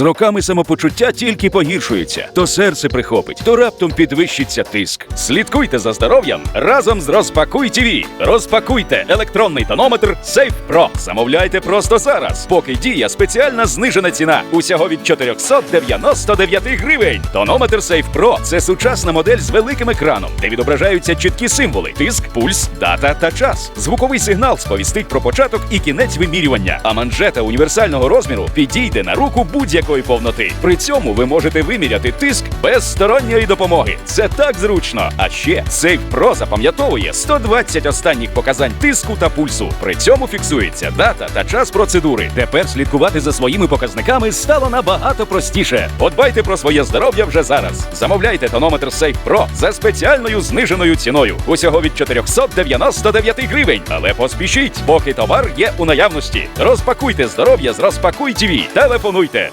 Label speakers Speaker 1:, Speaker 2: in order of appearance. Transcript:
Speaker 1: З роками самопочуття тільки погіршується. То серце прихопить, то раптом підвищиться тиск. Слідкуйте за здоров'ям разом з Розпакуй ТВ. Розпакуйте електронний тонометр Safe Pro. Замовляйте просто зараз, поки діє спеціальна знижена ціна усього від 499 гривень. Тонометр Safe Pro – це сучасна модель з великим екраном, де відображаються чіткі символи: тиск, пульс, дата та час. Звуковий сигнал сповістить про початок і кінець вимірювання. А манжета універсального розміру підійде на руку будь-якої повноти. При цьому ви можете виміряти тиск без сторонньої допомоги. Це так зручно. А ще Safe Pro запам'ятовує 120 останніх показань тиску та пульсу. При цьому фіксується дата та час процедури. Тепер слідкувати за своїми показниками стало набагато простіше. Подбайте про своє здоров'я вже зараз. Замовляйте тонометр Safe Pro за спеціальною зниженою ціною. Усього від 499 гривень. Але поспішіть, поки товар є у наявності. Розпакуйте здоров'я з Розпакуй ТВ. Телефонуйте